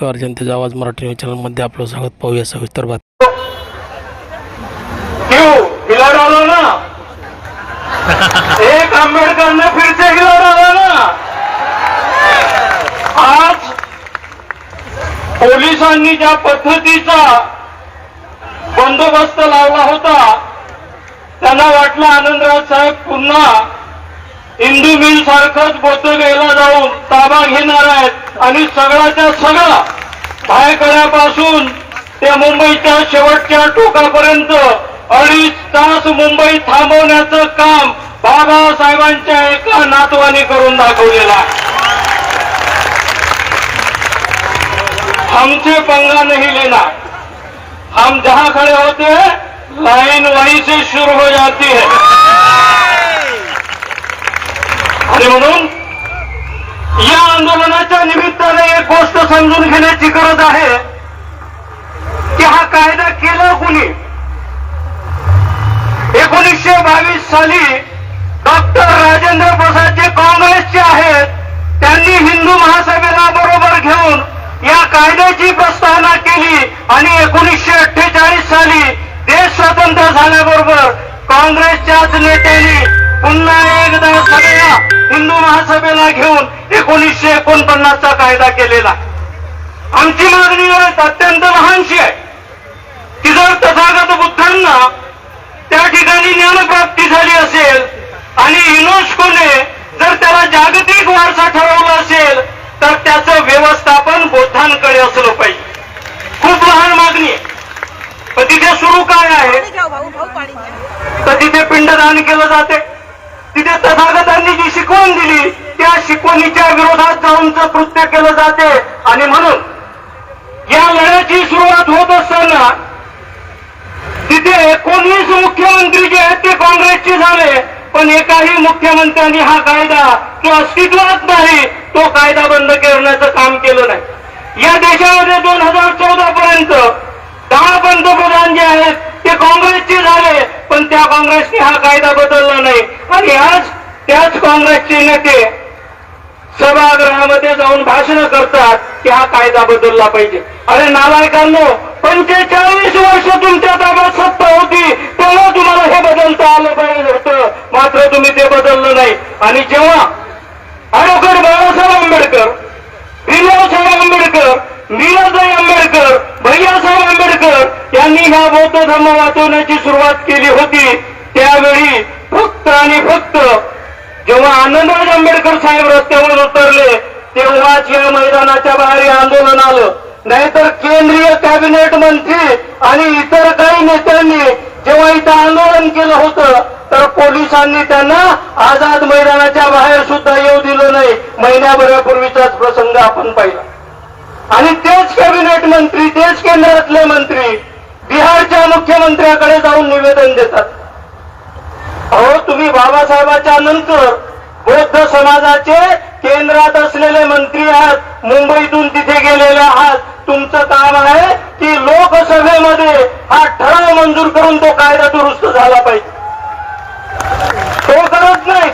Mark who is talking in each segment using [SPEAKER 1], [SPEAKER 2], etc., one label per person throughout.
[SPEAKER 1] पवार जनतेचा आवाज मराठी न्यूज चॅनलमध्ये आपलं स्वागत. पाहूया सविस्तर बात
[SPEAKER 2] क्यों हिला डालो ना? एक आंबेडकर ने फिर से हिला डाला ना? आज पोलिसांनी ज्या पद्धतीचा बंदोबस्त लावला होता त्यांना वाटलं आनंदराज साहेब पुन्हा हिंदू मिल सारखंच बोधगयला जाऊन ताबा घेणार आहेत आणि सगळ्याच्या सगळा भायखळ्यापासून ते मुंबईच्या शेवटच्या टोकापर्यंत अडीच तास मुंबई थांबवण्याचं काम बाबासाहेबांच्या एका नातवाने करून दाखवलेला आमचे पंगा नाही लेना. हम जहां खड़े होते हैं लाइन वहीं से शुरू हो जाती है आणि म्हणून या आंदोलनाच्या निमित्ताने एक गोष्ट समजून घेण्याची गरज आहे की हा कायदा केला कुणी? एकोणीसशे बावीस साली डॉक्टर राजेंद्र प्रसाद जे काँग्रेसचे आहेत त्यांनी हिंदू महासभेला बरोबर घेऊन या कायद्याची प्रस्तावना केली आणि एकोणीसशे अठ्ठेचाळीस साली देश स्वतंत्र झाल्याबरोबर काँग्रेसच्याच नेत्यांनी पुन्हा एकदा सगळ्या हिंदू महासभेला घेऊन एकोणीसशे एकोणपन्नासचा कायदा केलेला. आमची मागणी अत्यंत लहानशी आहे की जर तथागत बुद्धांना त्या ठिकाणी ज्ञानप्राप्ती झाली असेल आणि युनेस्कोने जर त्याला जागतिक वारसा ठरवला असेल तर त्याचं व्यवस्थापन बौद्धांकडे असलं पाहिजे. खूप लहान मागणी आहे. पण तिथे सुरू काय आहे?
[SPEAKER 3] घ्या.
[SPEAKER 2] तर तिथे पिंडदान केलं जाते. तिथे तथागतांनी जी शिकवण दिली शिकवणीच्या विरोधात जाऊनच कृत्य केलं जाते. आणि म्हणून या लढ्याची सुरुवात होत असताना तिथे एकोणीस मुख्यमंत्री जे आहेत ते काँग्रेसचे झाले. पण एकाही मुख्यमंत्र्यांनी हा कायदा जो अस्तित्वात नाही तो कायदा बंद करण्याचं काम केलं नाही. या देशामध्ये दोन हजार चौदा पर्यंत दहा पंतप्रधान जे आहेत ते काँग्रेसचे झाले पण त्या काँग्रेसने हा कायदा बदलला नाही. आणि आज त्याच काँग्रेसचे नेते सभागृहामध्ये जाऊन भाषण करतात की हा कायदा बदलला पाहिजे. अरे नालायकांनो पंचेचाळीस वर्ष तुमच्या ताब्यात सत्ता होती तेव्हा तुम्हाला हे बदलता आलं पाहिजे होतं. मात्र तुम्ही ते बदललं नाही. आणि जेव्हा ॲडव्होकेट बाळासाहेब आंबेडकर भीमरावसाहेब आंबेडकर मीराबाई आंबेडकर भैयासाहेब आंबेडकर यांनी हा बौद्ध धर्म वाचवण्याची सुरुवात केली होती त्यावेळी फक्त आणि फक्त जेव्हा आनंदराज आंबेडकर साहेब रस्त्यावर उतरले तेव्हाच या मैदानाच्या बाहेर आंदोलन आलं. नाहीतर केंद्रीय कॅबिनेट मंत्री आणि इतर काही नेत्यांनी जेव्हा इथं आंदोलन केलं होतं तर पोलिसांनी त्यांना आझाद मैदानाच्या बाहेर सुद्धा येऊ दिलं नाही. महिन्याभरापूर्वीचाच प्रसंग आपण पाहिला. आणि तेच कॅबिनेट मंत्री तेच केंद्रातले मंत्री बिहारच्या मुख्यमंत्र्याकडे जाऊन निवेदन देतात. अहो तुम्ही बाबासाहेबाच्या नंतर बौद्ध समाजाचे केंद्रात असलेले मंत्री आहात. मुंबईतून तिथे गेलेले आहात. तुमचं काम आहे की लोकसभेमध्ये हा ठराव मंजूर करून तो कायदा दुरुस्त झाला पाहिजे. तो करत नाही.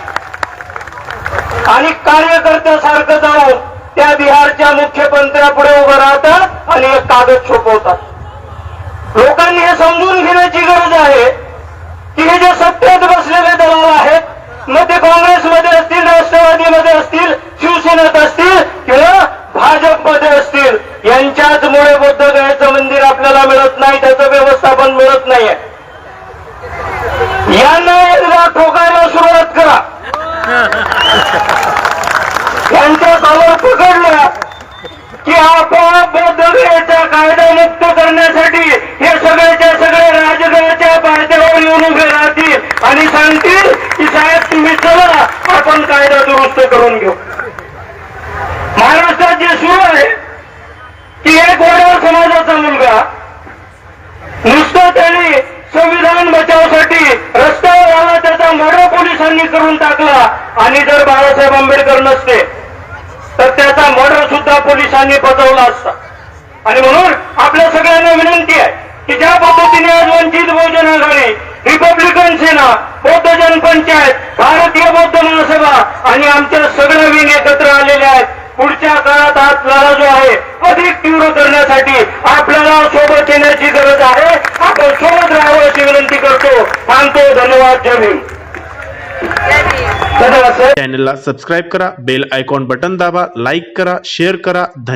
[SPEAKER 2] आणि कार्यकर्त्यासारखं जाऊन त्या बिहारच्या मुख्यमंत्र्यापुढे उभं राहतात आणि एक कागद सोपवतात. लोकांनी हे समजून घेण्याची गरज आहे की हे जे सत्तेत बसलेले दलाल आहेत मग ते काँग्रेसमध्ये असतील राष्ट्रवादीमध्ये असतील शिवसेनेत असतील किंवा भाजपमध्ये असतील यांच्याच मुळे बुद्ध गयाचं मंदिर आपल्याला मिळत नाही त्याचं व्यवस्थापन मिळत नाहीये. यांना एकदा ठोकायला सुरुवात करा. यांच्या समोर पकडल्या की आपोआप बौद्ध गयाचा कायदा मुक्त करण्यासाठी हे सगळ्याच्या सगळे राजगडाच्या पार्ट्यावर येऊन उभे राहतील आणि सांगतील साहेब तुम्ही चला. आपण कायदा दुरुस्त करून घेऊ. महाराष्ट्रात जे सुरू आहे की एक वडार समाजाचा मुलगा. नुसतं त्याने संविधान बचावसाठी रस्त्यावर आला त्याचा मर्डर पोलिसांनी करून टाकला. आणि जर बाळासाहेब आंबेडकर नसते तर त्याचा मर्डर सुद्धा पोलिसांनी बजावला असता. आणि म्हणून आपल्या सगळ्यांना विनंती आहे की ज्या पद्धतीने आज वंचित बहुजन आघाडी रिपब्लिकन सेना बौद्ध जनपंचायत भारतीय बौद्ध महासभा आणि आमच्या सगळ्या विंग एकत्र आलेले आहेत. पुढच्या काळात हा लढा जो आहे अधिक तीव्र करण्यासाठी आपल्याला सोबत येण्याची गरज आहे. आपण सोबत राहावं अशी विनंती करतो. मानतो धन्यवाद.
[SPEAKER 3] जय भीम.
[SPEAKER 2] धन्यवाद सर.
[SPEAKER 4] चॅनलला सबस्क्राईब करा बेल आयकॉन बटन दाबा लाईक करा शेअर करा. धन्यवाद